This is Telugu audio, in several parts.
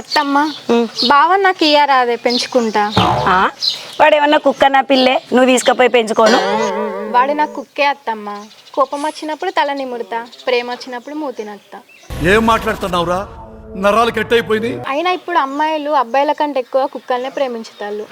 అత్తమ్మ బావ నాకు ఇయ్యరాదే పెంచుకుంటా. ఆ? వాడేమన్నా కుక్క నా పిల్లే? నువ్వు తీసుకుపోయి పెంచుకోను. వాడు నాకు కుక్కే అత్తమ్మ. కోపం వచ్చినప్పుడు తల నిమురుతా ప్రేమ వచ్చినప్పుడు మూతి నత్తా. ఏం మాట్లాడుతున్నావురా? నరాలు కట్ అయిపోయింది అయినా ఇప్పుడు అమ్మాయిలు అబ్బాయిల కంటే ఎక్కువ కుక్కల్నే ప్రేమించుతారు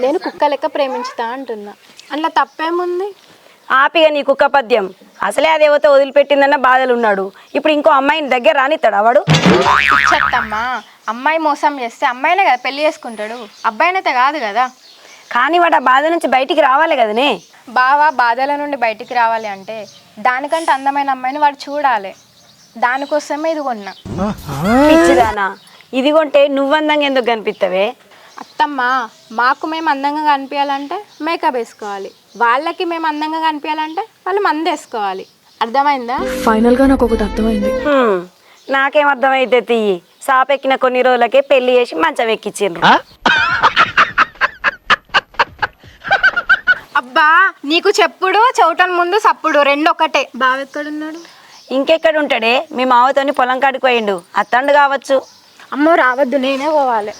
నేను కుక్క లెక్క ప్రేమించుతా అంటున్నా. అందులో తప్పేముంది? ఆపిగా నీ కుక్క పద్యం. అసలే ఆ దేవత వదిలిపెట్టిందన్న బాధలు ఉన్నాడు ఇప్పుడు ఇంకో అమ్మాయిని దగ్గర రానిస్తాడా వాడు? చెత్తమ్మా అమ్మాయి మోసం చేస్తే అమ్మాయినే కదా పెళ్ళి చేసుకుంటాడు. అబ్బాయినైతే కాదు కదా. కానీ వాడు ఆ బాధ నుంచి బయటికి రావాలి కదనే? బావ బాధల నుండి బయటికి రావాలి అంటే దానికంటే అందమైన అమ్మాయిని వాడు చూడాలి. దానికోసమే ఇది కొన్నా. పిచ్చిదానా. ఇది కొంటే నువ్వు అందంగా ఎందుకు కనిపిస్తావే అత్తమ్మ మాకు మేము అందంగా కనిపించాలంటే మేకప్ వేసుకోవాలి. వాళ్ళకి మేము అందంగా కనిపించాలంటే వాళ్ళు మంది వేసుకోవాలి. అర్థమైందా? ఫైనల్గా నాకు ఒకటి అర్థమైంది. హ్మ్. నాకేం అర్థమైతే తీయి. సాపెక్కిన కొన్ని రోజులకే పెళ్ళి చేసి మంచం ఎక్కించిండ్రు. అబ్బా నీకు చెప్పుడు చెవుటన్ ముందు సప్పుడు రెండు ఒకటే బావ ఎక్కడున్నాడు? ఇంకెక్కడ ఉంటాడే? మీ మావతోని పొలం కాడికి పోయిండు. అత్తండు కావచ్చు. అమ్మో రావద్దు నేనే పోవాలి.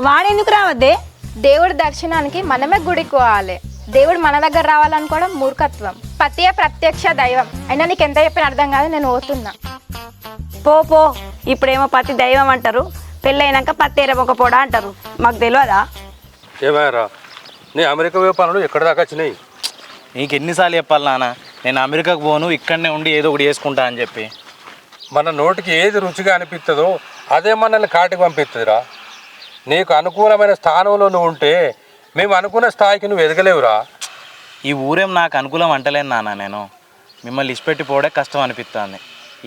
వాడెందుకు రావద్దే? దేవుడి దర్శనానికి మనమే గుడికి పోవాలి. దేవుడు మన దగ్గర రావాలనుకోవడం మూర్ఖత్వం. పతియే ప్రత్యక్ష దైవం. అయినా నీకు ఎంత చెప్పిన అర్థం కాదు నేను పోతున్నా పో పో. ఇప్పుడేమో పతి దైవం అంటారు. పెళ్ళైనాక పత్తి ఎరమొకపోడా అంటారు. మాకు తెలియదా ఏమాయరా నీ అమెరికా పోయే పనులు ఎక్కడి దాకా వచ్చినాయి? నీకు ఎన్నిసార్లు చెప్పాలి నాన్న నేను అమెరికాకు పోను ఇక్కడనే ఉండి ఏదో ఒకటి చేసుకుంటా అని చెప్పి. మన నోటికి ఏది రుచిగా అనిపిస్తుందో అదే మనల్ని కాటికి పంపిస్తుందిరా నీకు అనుకూలమైన స్థానంలో నువ్వు ఉంటే మేము అనుకున్న స్థాయికి నువ్వు ఎదగలేవురా. ఈ ఊరేం నాకు అనుకూలం అంటలేను నాన్న నేను. మిమ్మల్ని ఇష్టపెట్టి పోవడే కష్టం అనిపిస్తుంది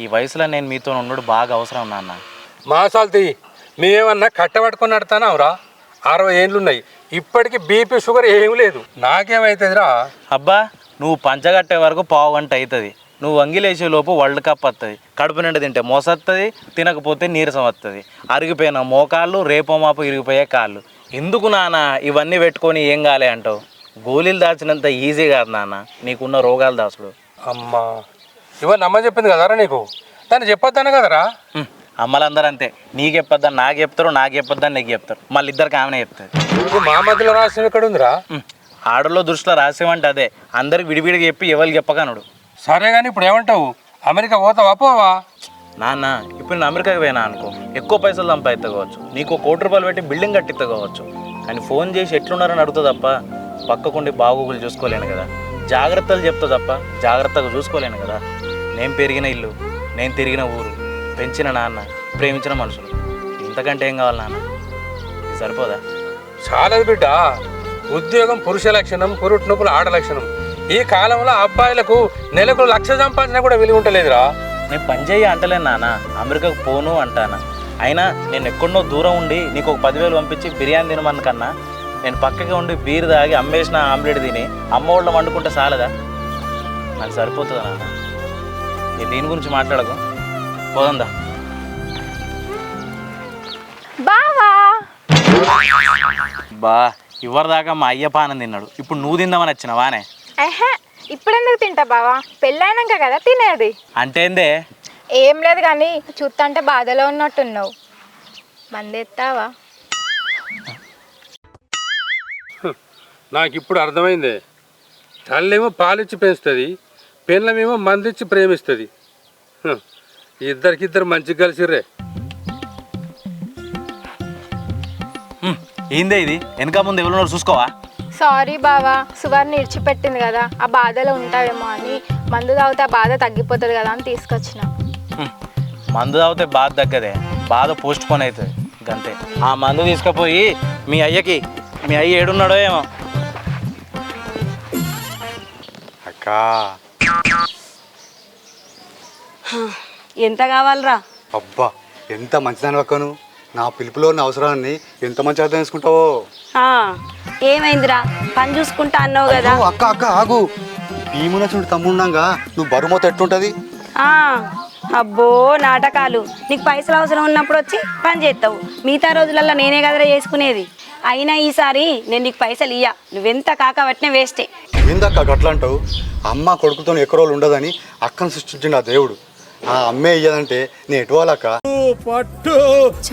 ఈ వయసులో నేను మీతో ఉండడు బాగా అవసరం నాన్న. మాసాలు తీ మేమేమన్నా కట్టబట్టుకొని నడతానావురా అరవై ఏళ్ళు ఉన్నాయి ఇప్పటికి బీపీ షుగర్ ఏం లేదు. నాకేమవుతుందిరా అబ్బా నువ్వు పంచగట్టే వరకు పావు గంట అవుతుంది నువ్వు వంగిలేసే లోపు వరల్డ్ కప్ వస్తుంది కడుపు నిండా తింటే మోసొస్తుంది తినకపోతే నీరసం వస్తుంది అరిగిపోయిన మోకాళ్ళు రేపో మాపు ఇరిగిపోయే కాళ్ళు. ఎందుకు నాన్న ఇవన్నీ పెట్టుకొని ఏం కాలే అంటావు? గోళీలు దాచినంత ఈజీ కాదు నాన్న నీకున్న రోగాలు దాచుడు. అమ్మా. ఇవన్నీ అమ్మ చెప్పింది కదరా నీకు? దాన్ని చెప్పొద్దాను కదరా. అమ్మలందరూ అంతే. నీకు చెప్పొద్దని నాకు చెప్తారు నాకు చెప్పొద్దని నీకు చెప్తారు. మళ్ళీ ఇద్దరికి ఆమెనే చెప్తుంది ఇది మా మధ్యలో రాసిన ఎక్కడ ఉందిరా. ఆడలో దృష్టిలో రాసేవంటే అదే. అందరికి విడివిడిగా చెప్పి ఎవరికి చెప్పకనుడు. సరే కానీ ఇప్పుడు ఏమంటావు? అమెరికా పోతావా పోవా? నాన్న ఇప్పుడు నేను అమెరికాకి పోయినా అనుకో ఎక్కువ పైసలు సంపాదించవచ్చు నీకు కోటి రూపాయలు పెట్టి బిల్డింగ్ కట్టించవచ్చు కానీ ఫోన్ చేసి ఎట్లున్నారని అడుగుతా తప్ప పక్కకుండి బాగోగులు చూసుకోలేను కదా. జాగ్రత్తలు చెప్తా తప్ప జాగ్రత్తగా చూసుకోలేను కదా. నేను పెరిగిన ఇల్లు నేను తిరిగిన ఊరు పెంచిన నాన్న ప్రేమించిన మనుషులు. ఇంతకంటే ఏం కావాలి నాన్న? ఇది సరిపోదా? చాలదు బిడ్డ. ఉద్యోగం పురుష లక్షణం పురుట్నొప్పులు ఆడ లక్షణం. ఈ కాలంలో అబ్బాయిలకు నెలకు లక్ష సంపాదన కూడా విలువ ఉంటలేదురా నేను పని చేయ అంటలేను నాన్న అమెరికాకు పోను అంటానా. అయినా నేను ఎక్కడో దూరం ఉండి నీకు ఒక పదివేలు పంపించి బిర్యానీ తినమన్న కన్నా. నేను పక్కగా ఉండి బీర్ తాగి అమ్మేసిన ఆమ్లెట్ తిని అమ్మ వాళ్ళని వండుకుంటే చాలదా నాకు సరిపోతుందా నాన్న? ఇక దీని గురించి మాట్లాడకు. పోదందా బావా. బా ఇవ్వరిదాకా మా అయ్య పానం తిన్నాడు. ఇప్పుడు నువ్వు తిందామని వచ్చిన వానే ఎహే ఇప్పుడెందుకు తింటా బావా? పెళ్ళైనాక కదా తినేది. అంటే ఏందే ఏం లేదు కానీ చూస్తుంటే బాధలో ఉన్నట్టున్నావు. మందెత్తావా? నాకు ఇప్పుడు అర్థమైంది. తల్లేమో పాలిచ్చి పెంచుతుంది పిల్లమేమో మందిచ్చి ప్రేమిస్తుంది. ఇద్దరికిద్దరు మంచిగా కలిసిర్రే. హ్మ్, ఏందే ఇది? వెనక ముందు ఎవరున్నారు చూసుకోవా? సారీ బావా సువర్ని ఇడిచిపెట్టింది కదా ఆ బాధలో ఉంటావేమో అని మందు తాగితే ఆ బాధ తగ్గిపోతుంది కదా అని తీసుకొచ్చిన. మందు తాగితే బాధ తగ్గదే బాధ పోస్ట్ పోన్ అవుతుంది గంతే. ఆ మందు తీసుకుపోయి మీ అయ్యకి మీ అయ్య ఏడున్నాడో ఏమో. అక్కా. ఎంత కావాలరా? అబ్బా ఎంత మంచిదాని అక్కను? నా పిలుపులో ఉన్న అవసరాన్ని ఎంత మంచి అర్థం చేసుకుంటావో? ఆ, ఏమైందిరా? పని చూసుకుంటా అన్నావు కదా. అక్క అక్క ఆగు. భీమున చూడు తమ్ముండగా నువ్వు బరుమోత ఎట్లుంటది ఆ, అబ్బో నాటకాలు. నీకు పైసలు అవసరం ఉన్నప్పుడు వచ్చి పని చేస్తావు. మిగతా రోజులల్లో నేనే కదరా చేసుకునేది. అయినా ఈసారి నేను నీకు పైసలు ఇయ్య. నువ్వెంత కాకబట్టినా వేస్టే. ఏందక్క అట్లా అంటావు అమ్మ కొడుకుతో ఎక్కువ రోజులు ఉండదని అక్కను సృష్టించిండు ఆ దేవుడు. ఆ అమ్మే ఇయ్యదంటే నేను ఎటు వాళ్ళక్క పట్టు!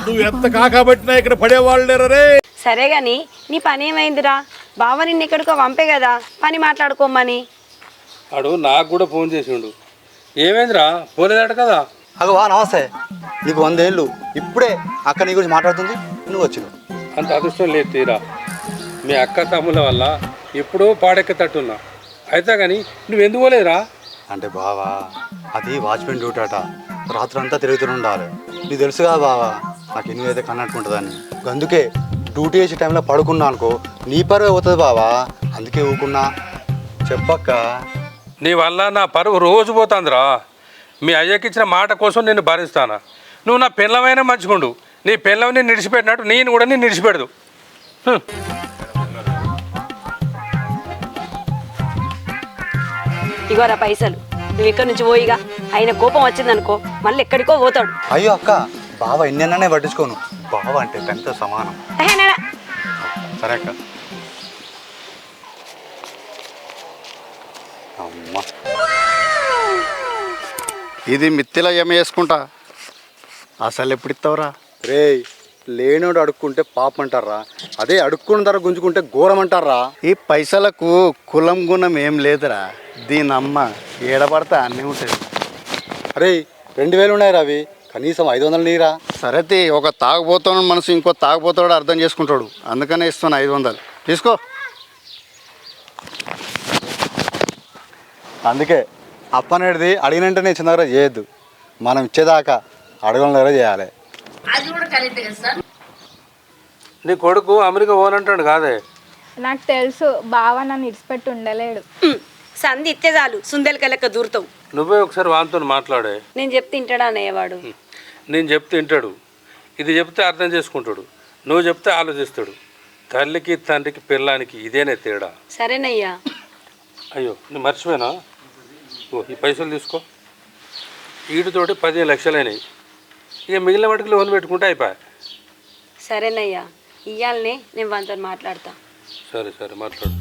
నువ్వు ఎంత కాకబట్టినా ఇక్కడ పడేవాళ్ళు రే సరే గాని నీ పని ఏమైందిరా? బావ నిన్ను ఎక్కడికో పంపే కదా పని మాట్లాడుకోమని. అడు నాకు కూడా ఫోన్ చేసిండు. ఏమైందిరా? పోలేదట కదా? అగో వా నమస్తే. నీకు వందేళ్ళు. ఇప్పుడే అక్క నీ గురించి మాట్లాడుతుంది నువ్వు వచ్చినావు. అంత అదృష్టం లేదు తీరా. మీ అక్క తమ్ముల వల్ల ఎప్పుడో పాడెక్కతట్టున్నా. అయితే కానీ నువ్వు ఎందుకు పోలేదురా? అంటే బావా అది వాచ్మెన్ డ్యూటీ అట. రాత్రి అంతా తిరుగుతూనే ఉండాలి. నీకు తెలుసు కదా బావా నాకు ఎన్ని అయితే కన్నట్టుకుంటుందని అందుకే డ్యూటీ చేసే టైంలో పడుకున్నా అనుకో నీ పరువు అవుతుంది బావా. అందుకే ఊకున్నా చెప్పక్క. నీ వల్ల నా పరువు రోజు పోతుందిరా. మీ అయ్యకి ఇచ్చిన మాట కోసం నేను భరిస్తానా? నువ్వు నా పిల్లమైనా మంచుకుండు నీ పిల్లం నేను నిడిచిపెట్టినట్టు నేను కూడా నేను నిడిచిపెడదు. ఇగోరా పైసలు. నువ్వు ఇక్కడి నుంచి పోయిగా. ఆయన కోపం వచ్చిందనుకో మళ్ళీ ఎక్కడికో పోతాడు. అయ్యో అక్క బావ ఎన్నెన్ననే పట్టించుకోను. బావ అంటే పెద్ద సమానం సరే అక్క. అమ్మా. ఇది మిత్తిలో ఏమి వేసుకుంటా అసలు ఎప్పుడు ఇస్తావురా? రే లేనోడు అడుక్కుంటే పాపం అంటారా అదే అడుక్కున్న ధర గుంజుకుంటే ఘోరం అంటారా ఈ పైసలకు కులం గుణం ఏం లేదురా. దీని అమ్మ ఏడబడతా అన్నీ ఉంటుంది అరే రెండు వేలు ఉన్నాయి రవి కనీసం ఐదు వందలు నీరా? సరే ఒక తాగుబోతాడు మనసు ఇంకో తాగుబోతాడు అర్థం చేసుకుంటాడు. అందుకనే ఇస్తాను ఐదు వందలు. తీసుకో. అందుకే అప్పనేది అడిగినంటేనే ఇచ్చిన దగ్గర చేయొద్దు. మనం ఇచ్చేదాకా అడగడం దగ్గర చేయాలి. నీ కొడుకు అమెరికా పోనంటాడు కాదే? నాకు తెలుసు బావ నన్ను ఇడిచిపెట్టి ఉండలేడు. సంధి ఇస్తే చాలు. సుందెలక లెక్క దూరుతావు. నువ్వే ఒకసారి వాంతో మాట్లాడే. నేను చెప్తే తింటాడా అనేవాడు నేను చెప్తే వింటాడు. ఇది చెప్తే అర్థం చేసుకుంటాడు. నువ్వు చెప్తే ఆలోచిస్తాడు. తల్లికి తండ్రికి పిల్లానికి ఇదేనే తేడా. సరేనయ్యా. అయ్యో నువ్వు మర్చిపోయినా? ఓ ఈ పైసలు తీసుకో. వీటితోటి పదిహేను లక్షలైనాయి. ఇక మిగిలిన వాటికి లోన్ పెట్టుకుంటే అయిపోయా? సరేనయ్యా. ఇయ్యాలనే నేను వాళ్ళతో మాట్లాడతా. సరే సరే మాట్లాడు.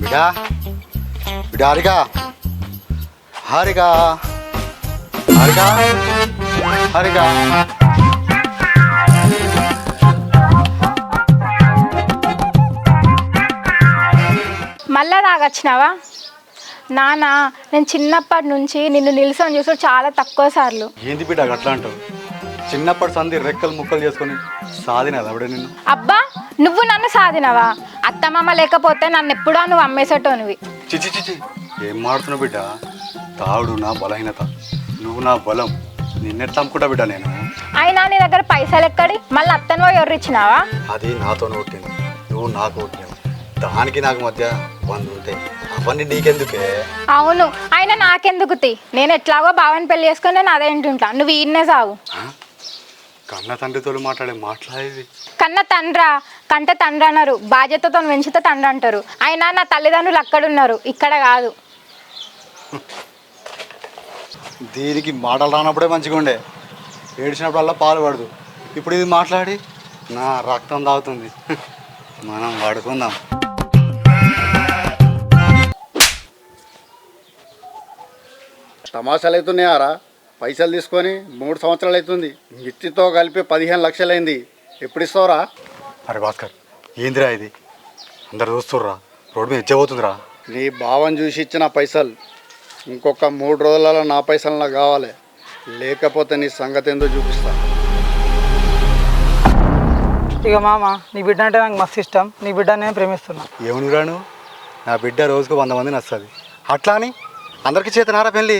బిడా బిడా హారిక హారిక హారిక హారిక మళ్ళా తాగొచ్చినావా నాన్న నేను చిన్నప్పటి నుంచి నిన్ను నిల్సొని చూసి చాలా తక్కువ సార్లు. ఏంది బిడ్డ అట్లా అంటావు? చిన్నప్పటి సంధి రెక్కలు ముక్కలు చేసుకొని సాధినది నిన్ను? అబ్బా నువ్వు నన్ను సాధినవా? అత్తమామ లేకపోతే నన్ను ఎప్పుడో నువ్వు అమ్మేసేటోనివి. చిచి చిచి ఏం మాడుతున్నావు బిడ్డ? తావుడు నా బలహీనత. నువ్వు నా బలం. నిన్నెట్లా అమ్ముకుంటా బిడ్డ నేను? అయినా నీ దగ్గర పైసలు ఎక్కడి? మళ్ళీ అత్తను ఎర్రిచ్చినావా అది నాతో కొట్టింది నువ్వు నాకు కొట్టినావు దానికి నాకు మధ్య బంధు ఉంటాయి అవన్నీ నీకెందుకే? అవును. అయినా నాకెందుకు తి? నేను ఎట్లాగో బావని పెళ్ళి చేసుకొని నేను అదే ఇంటుంటా నువ్వు ఈయన్నే సాగు ఆ? కన్న తండ్రితో మాట్లాడే మాట్లాడేది కన్న తండ్రా కంటే తండ్రి అన్నారు. బాధ్యతతో పెంచితే తండ్రి అంటారు. అయినా నా తల్లిదండ్రులు అక్కడున్నారు. ఇక్కడ కాదు. దీనికి మాటలు రానప్పుడే మంచిగా ఉండే. ఏడిచినప్పుడల్లా పాలు పడదు. ఇప్పుడు ఇది మాట్లాడి. నా రక్తం తాగుతుంది. మనం వాడుకుందాం తమాషాలు అవుతున్నాయారా పైసలు తీసుకొని మూడు సంవత్సరాలు అవుతుంది. మిత్తితో కలిపి పదిహేను లక్షలైంది. ఎప్పుడు ఇస్తావురా? అరే భాస్కర్ ఏందిరా ఇది? అందరు చూస్తుర్రా రోడ్డు మీద ఇచ్చబోతుందిరా నీ భావం చూసి ఇచ్చిన పైసలు ఇంకొక మూడు రోజులలో నా పైసలు నాకు కావాలి. లేకపోతే నీ సంగతి ఏందో చూపిస్తా. ఇక మామ నీ బిడ్డ అంటే నాకు మస్తు ఇష్టం. నీ బిడ్డ నేను ప్రేమిస్తున్నా. ఏమనురా నువ్వు? నా బిడ్డ రోజుకు వంద మంది నస్తుంది అట్లా అని? అందరికి చేతనారా పెళ్ళి?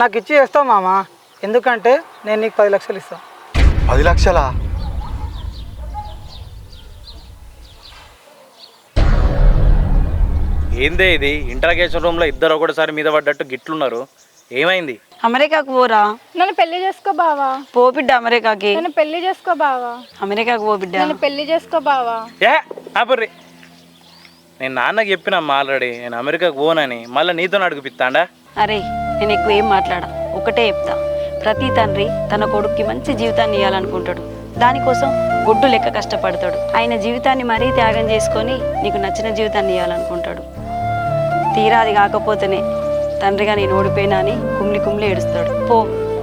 నాకు ఇచ్చి చేస్తావు మామ. ఎందుకంటే నేను నీకు పది లక్షలు ఇస్తాను పది లక్షలా? ఏందే ఇది? ఇంటరాగేషన్ రూమ్లో ఇద్దరు ఒకటిసారి మీద పడ్డట్టు గిట్లున్నారు. ఏమైంది? అమెరికాకు పోరా? నన్ను పెళ్ళి చేసుకో బావా. పో బిడ్డ అమెరికాకి. నన్ను పెళ్ళి చేసుకో బావా. అమెరికాకు పో బిడ్డ. నన్ను పెళ్ళి చేసుకో బావా. ఏ ఆపర్రి. నేను నాన్నకి చెప్పినమ్మా ఆల్రెడీ. నేను అమెరికాకు పోనని. మళ్ళీ నీతో అడుగుపిస్తాండా అరే నేను ఎక్కువ ఏం మాట్లాడా? ఒకటే చెప్తా. ప్రతి తండ్రి తన కొడుక్కి మంచి జీవితాన్ని ఇవ్వాలనుకుంటాడు దానికోసం గొడ్డు లెక్క కష్టపడతాడు. ఆయన జీవితాన్ని మరీ త్యాగం చేసుకొని నీకు నచ్చిన జీవితాన్ని ఇవ్వాలనుకుంటాడు తీరా అది కాకపోతేనే తండ్రిగా నేను ఓడిపోయినా అని కుమ్లి కుమ్లి ఏడుస్తాడు. పో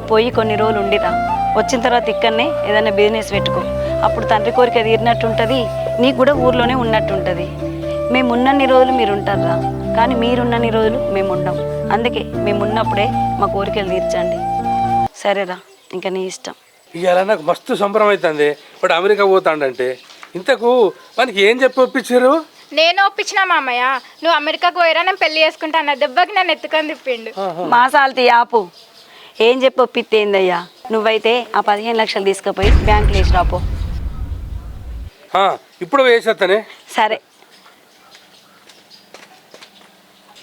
పోయి కొన్ని రోజులు ఉండిరా. వచ్చిన తర్వాత ఇక్కడనే ఏదైనా బిజినెస్ పెట్టుకో. అప్పుడు తండ్రి కోరిక తీరినట్టు ఉంటుంది నీకు కూడా ఊర్లోనే ఉన్నట్టు ఉంటుంది మేము ఉన్నన్ని రోజులు మీరు ఉంటారా కానీ మీరున్నన్ని రోజులు మేము ఉండం అందుకే మేము ఉన్నప్పుడే మా కోరికలు తీర్చండి. సరేరా ఇంకా నీ ఇష్టం. ఇవాళ నాకు మస్తు సంబరం అవుతుంది. ఇప్పుడు అమెరికా పోతాడంటే. ఇంతకు మనకి ఏం చెప్పి ఒప్పించారు? నేను ఒప్పించిన మామయ్య నువ్వు అమెరికాకు పోయిరా నేను పెళ్ళి చేసుకుంటా అన్న దెబ్బకి నన్ను ఎత్తుకొని తిప్పిండు. మా సాల్తీ ఆపు. ఏం చెప్పి ఒప్పిత్తేందయ్యా? నువ్వైతే ఆ పదిహేను లక్షలు తీసుకుపోయి బ్యాంకులో వేసి రాపో. ఆ, ఇప్పుడు వేసేస్తానే సరే.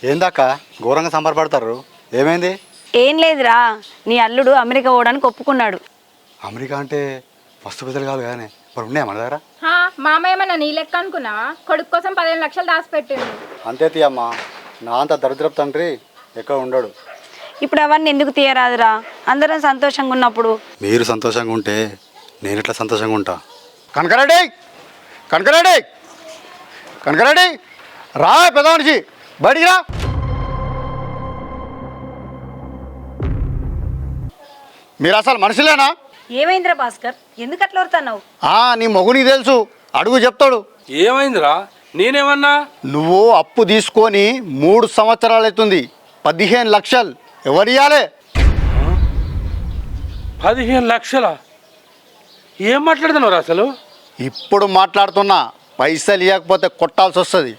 ఏందాక ఘోరంగా సంబరపడతారు. ఏమైంది? ఏం లేదురా. నీ అల్లుడు అమెరికా పోవడానికి ఒప్పుకున్నాడు. అమెరికా అంటే మస్తు పెద్దలు కాదు కానీ మరి ఉన్నాయా మన దగ్గర? హా, మామయ్య ఏమన్నా నీ లెక్క అనుకున్నావా? కొడుకు కోసం పదిహేను లక్షలు దాచిపెట్టిండు. అంతే తీయమ్మా. నా అంత దరిద్రపు తండ్రి ఎక్కడ ఉండడు. ఇప్పుడు అవన్నీ ఎందుకు తీయరాదురా? అందరం సంతోషంగా ఉన్నప్పుడు. మీరు సంతోషంగా ఉంటే నేను ఎట్లా సంతోషంగా ఉంటా? కనకరెడ్డి! కనకరెడ్డి! కనకరెడ్డి! రా పెద్ద మనిషి! బయటికి రా! మీరు అసలు మనుషులేనా? ఏమైందిరా భాస్కర్? ఎందుకు అట్లా వరుతున్నావు ఆ, నీ మొగునికి తెలుసు. అడుగు చెప్తాడు. ఏమైందిరా? నేనేమన్నా? నువ్వు అప్పు తీసుకొని మూడు సంవత్సరాలు అవుతుంది. పదిహేను లక్షలు. ఎవరు ఇవ్వాలి పదిహేను లక్షల? ఏం మాట్లాడుతున్నావు అసలు? ఇప్పుడు మాట్లాడుతున్నా. పైసలు ఇవ్వకపోతే కొట్టాల్సి వస్తుంది.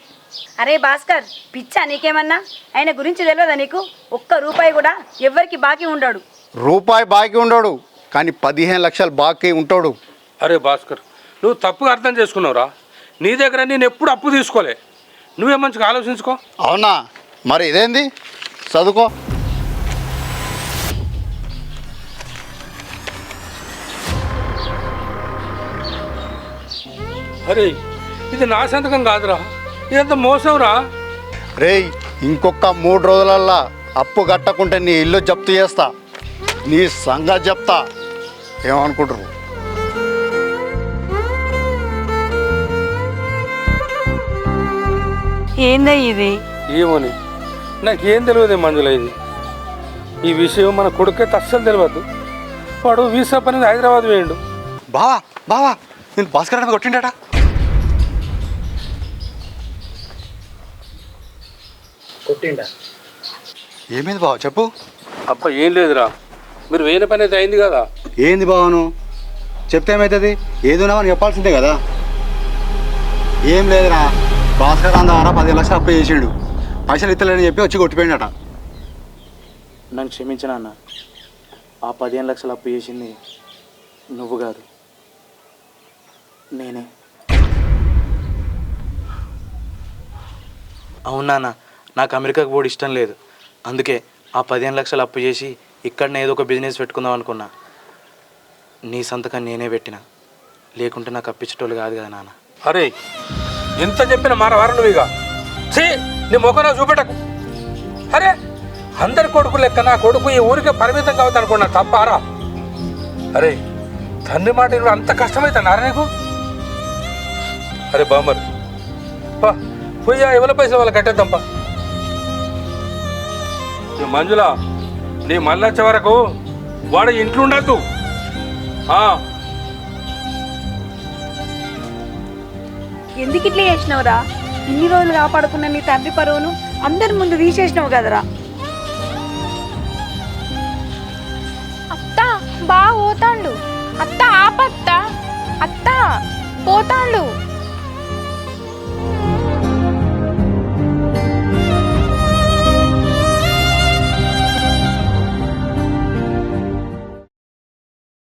అరే భాస్కర్ పిచ్చా నీకేమన్నా? ఆయన గురించి తెలియదా నీకు? ఒక్క రూపాయి కూడా ఎవ్వరికి బాకీ ఉండడు. రూపాయి బాకీ ఉండడు. కానీ పదిహేను లక్షలు బాకీ ఉంటాడు. అరే భాస్కర్ నువ్వు తప్పుగా అర్థం చేసుకున్నావురా. నీ దగ్గర నేను ఎప్పుడు అప్పు తీసుకోలే. నువ్వే మంచిగా ఆలోచించుకో. అవునా? మరి ఇదేంది? చదువుకో. అరే ఇది నా సంతకం కాదురా. ఇదంతా మోసంరా. రేయ్ ఇంకొక మూడు రోజులల్లా అప్పు కట్టకుంటే నీ ఇల్లు జప్తు చేస్తా. నీ సంగతి చెప్తా. ఏమనుకుంటారు ఏందా ఇది? ఏమోని. నాకేం తెలియదు మంజుల ఇది. ఈ విషయం మన కొడుకైతే అస్సలు తెలియదు వాడు వీసా పని హైదరాబాద్ వేయండు బావా బావా నేను భాస్కర్ అన్న కొట్టిండట. కొట్టిండా? ఏమైంది బావ చెప్పు. అప్ప ఏం లేదురా. మీరు వేయిన పని అయితే అయింది కదా? ఏంది బావను చెప్తే ఏమవుతుంది ఏదున్నా అని చెప్పాల్సిందే కదా. ఏం లేదురా. భాస్కర్ అన్న ద్వారా పదిహేను లక్షలు అప్పు చేసిండు. పైసలు ఇస్తలేని చెప్పి వచ్చి కొట్టిపోయిండట. నన్ను క్షమించిన అన్న? ఆ పదిహేను లక్షలు అప్పు చేసింది నువ్వు కాదు. నేనే. అవునా అన్న? నాకు అమెరికాకు పోడు ఇష్టం లేదు. అందుకే ఆ పదిహేను లక్షలు అప్పు చేసి ఇక్కడనే ఏదో ఒక బిజినెస్ పెట్టుకుందాం అనుకున్నా. నీ సంతకం నేనే పెట్టిన. లేకుంటే నాకు అప్పించేటోళ్ళు కాదు కదా నాన్న. అరే ఎంత చెప్పిన మార వారం నువ్వు ఇక. ఛీ నీ ముఖం చూపెట్టకు. అరే అందరి కొడుకు లెక్క నా కొడుకు ఈ ఊరికే పరిమితం కావద్దు అనుకున్నా తప్పారా అరే తండ్రి మాట వినడం అంత కష్టమైతే నీకు? అరే బామ్మర్. పా పోయి ఎవరి పైసలు వాళ్ళు కట్టేద్దాంపా మంజులా? నీ మళ్ళీ వచ్చే వరకు వాడు ఇంట్లో ఉండద్దు ఆ. ఎందుకు ఇట్లా చేసినావురా? ఇన్ని రోజులు కాపాడుకున్న నీ తండ్రి పరువును అందరి ముందు తీసేసినావు కదరా? అత్త బా పోతాండు. అత్త ఆపత్త. అత్త పోతాండు.